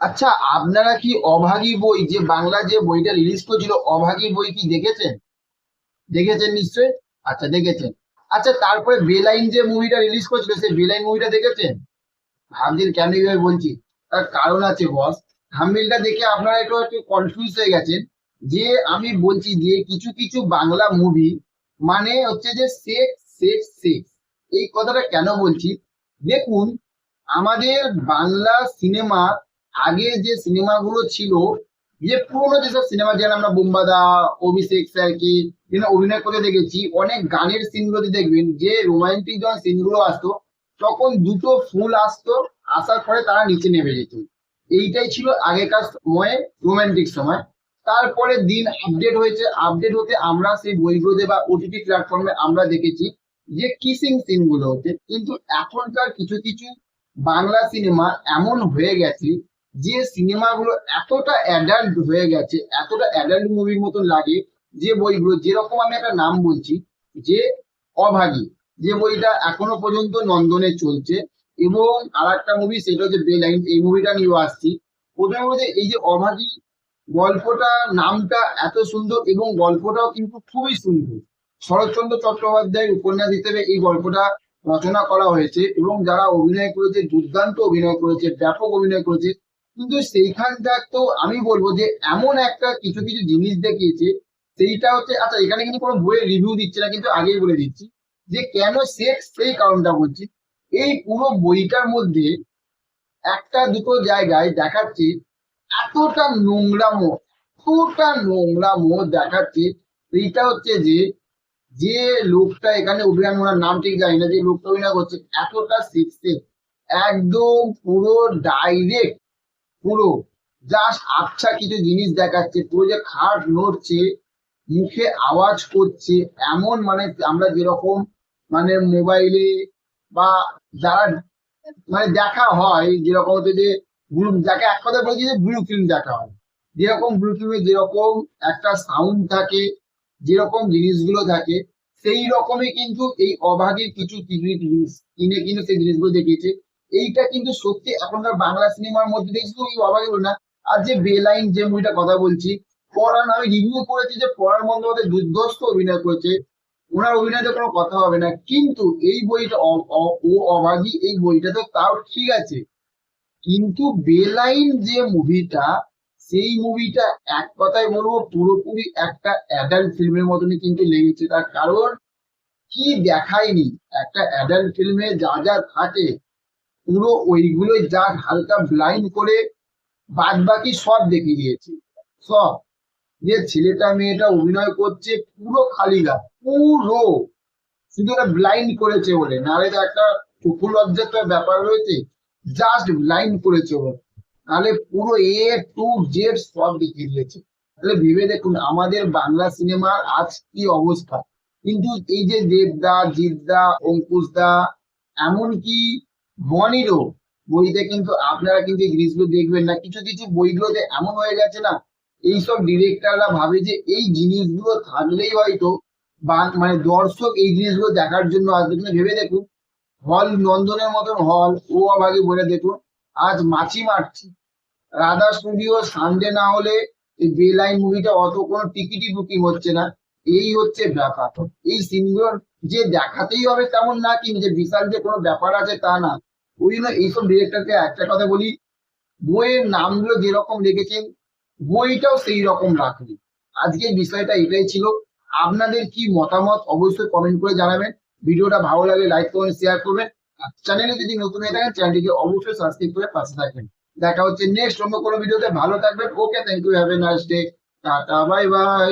আচ্ছা আপনারা কি অভাগী বই, যে বাংলা যে বইটা রিলিজ করেছিল, অভাগী বই কি দেখেছেন? দেখেছেন নিশ্চয়ই? আচ্ছা দেখেছেন। আচ্ছা তারপরে বেলাইন যে মুভিটা রিলিজ করেছিল, সেই বেলাইন মুভিটা দেখেছেন? ভাবছেন কেন এইভাবে বলছি? তার কারণ আছে বস থাম্বনেলটা দেখে আপনারা একটু একটু কনফিউজ হয়ে গেছেন যে আমি বলছি যে কিছু কিছু বাংলা মুভি মানে হচ্ছে যে সেক্স সেক্স সেক্স এই কথাটা কেন বলছি? দেখুন, আমাদের বাংলা সিনেমা আগে যে সিনেমাগুলো ছিল, যে পুরোনো যেসব সিনেমা যেন আমরা বোম্বাদা, অভিষেক স্যারকে যেন অভিনয় করে দেখেছি, অনেক গানের সিনগুলোতে দেখবেন, যে রোমান্টিক যখন সিনগুলো আসতো, তখন দুটো ফুল আসতো, আসার পরে তারা নিচে নেমে যেত। এইটাই ছিল আগেকার সময়ে রোমান্টিক সময়। তারপরে দিন আপডেট হয়েছে আপডেট হতে আমরা সেই বইগুলোতে বা ওটিটি প্ল্যাটফর্মে আমরা দেখেছি, যে কিসিং সিনগুলো হচ্ছে। কিন্তু এখনকার কিছু কিছু বাংলা সিনেমা এমন হয়ে গেছে যে সিনেমাগুলো এতটা অ্যাডাল্ট হয়ে গেছে, এতটা অ্যাডাল্ট মুভির মতন লাগে, যে বইগুলো, যেরকম আমি একটা নাম বলছি, যে অভাগী, যে বইটা এখনও পর্যন্ত নন্দনে চলছে, এবং আর একটা মুভি সেটা হচ্ছে বেলাইন এই মুভিটা নিয়েও আসছি। প্রথমে মধ্যে এই যে অভাগী, গল্পটা, নামটা এত সুন্দর, এবং গল্পটাও কিন্তু খুবই সুন্দর। শরৎচন্দ্র চট্টোপাধ্যায়ের উপন্যাস হিসেবে এই গল্পটা রচনা করা হয়েছে, এবং যারা অভিনয় করেছে, দুর্দান্ত অভিনয় করেছে, ব্যাপক অভিনয় করেছে কিন্তু সেইখানটা তো আমি বলব যে এমন একটা কিছু কিছু জিনিস দেখিয়েছে, সেইটা হচ্ছে আচ্ছা এখানে কিন্তু কোনো বইয়ের রিভিউ দিচ্ছে না, কিন্তু আগেই বলে দিচ্ছি যে কেন সেক্স সেই কারণটা বলছি। এই পুরো বইটার মধ্যে একটা দুটো জায়গায় দেখাচ্ছে এতটা নোংরা নোংরামো, এতটা নোংরামো দেখাচ্ছে সেইটা হচ্ছে যে যে লোকটা এখানে অভিনয়, ওনার নাম ঠিক জানি না, যে লোকটা অভিনয় করছে, এতটা সেক্সে একদম পুরো ডাইরেক্ট পুরো। জাস্ট আচ্ছা কিছু জিনিস দেখাচ্ছে, পুরো যে খাট নড়ছে, মুখে আওয়াজ করছে, এমন মানে আমরা যেরকম মানে মোবাইলে বা যারা মানে দেখা হয়, যেরকম হচ্ছে যে ব্লু যাকে এক কথা বলছি যে ব্লু ফিল্ম দেখা হয়। যেরকম ব্লু ফিল্মে যেরকম একটা সাউন্ড থাকে, যেরকম জিনিসগুলো থাকে সেই রকমই কিন্তু এই অভাগীর কিছু জিনিস কিনে কিনে সেই জিনিসগুলো দেখিয়েছে। এইটা কিন্তু সত্যি এখনকার বাংলা সিনেমার মধ্যে দেখছি তো এই অভাগী না? আর যে বেলাইন যে মুভিটা কথা বলছি, পরাণ, আমি রিভিউ করেছি যে পরাণ বন্দ্যোপাধ্যায় দুর্ধর্ষ অভিনয় করেছে। ওনার অভিনয়তে কোনো কথা হবে না। কিন্তু এই বইটা ও অভাগী, এই বইটা তো তাও ঠিক আছে। কিন্তু বেলাইন যে মুভিটা সেই মুভিটা এক কথায় বলব, পুরোপুরি একটা অ্যাডাল্ট ফিল্মের মতনই কিন্তু লেগেছে। তার কারণ কি দেখায়নি? একটা অ্যাডাল্ট ফিল্মে যা যা থাকে পুরো ওইগুলোই যা হালকা ব্লাইন্ড করে বাদ বাকি সব দেখিয়ে দিয়েছে। সব। যে ছেলেটা, মেয়েটা অভিনয় করছে পুরো খালি গা পুরো। শুধু ব্লাইন্ড করেছে বলে। নাহলে তো একটা লজ্জার তো ব্যাপার রয়েছে। জাস্ট ব্লাইন্ড করেছে বলে নাহলে পুরো এ টু জেড সব দেখিয়ে দিয়েছে। তাহলে ভেবে দেখুন, আমাদের বাংলা সিনেমার আজ কি অবস্থা। কিন্তু এই যে দেবদা জিৎদা অঙ্কুশদা এমনকি বনিরও বইতে কিন্তু আপনারা কিন্তু এই জিনিসগুলো দেখবেন না। কিছু কিছু বইগুলোতে এমন হয়ে গেছে না, এইসব ডিরেক্টররা ভাবে যে এই জিনিসগুলো থাকলেই হয়তো মানে দর্শক এই জিনিসগুলো দেখার জন্য আসবে। কিন্তু ভেবে দেখুন, হল নন্দনের মতন হল, ও আগে বলে দেখুন, আজ মাছি মারছি। রাধা স্টুডিও সানডে না হলে বেলাইন মুভিটা অত কোনো টিকিটই বুকিং হচ্ছে না। এই হচ্ছে ব্যাপার। এই সিনগুলো যে দেখাতেই হবে তেমন না, কিন্তু যে বিশাল যে কোনো ব্যাপার আছে তা না। ওই জন্য এইসব ডিরেক্টরকে একটা কথা বলি, বইয়ের নামগুলো যেরকম রেখেছেন, বইটাও সেই রকম রাখবে আজকের বিষয়টা এটাই ছিল। আপনাদের কি মতামত অবশ্যই কমেন্ট করে জানাবেন। ভিডিওটা ভালো লাগলে লাইক করবেন শেয়ার করবেন। চ্যানেলে যদি নতুন হয়ে থাকেন চ্যানেলটিকে অবশ্যই সাবস্ক্রাইব করে পাশে থাকবেন। দেখা হচ্ছে নেক্সট অন্য কোনো ভিডিওতে ভালো থাকবেন। Okay thank you have a nice day tata bye bye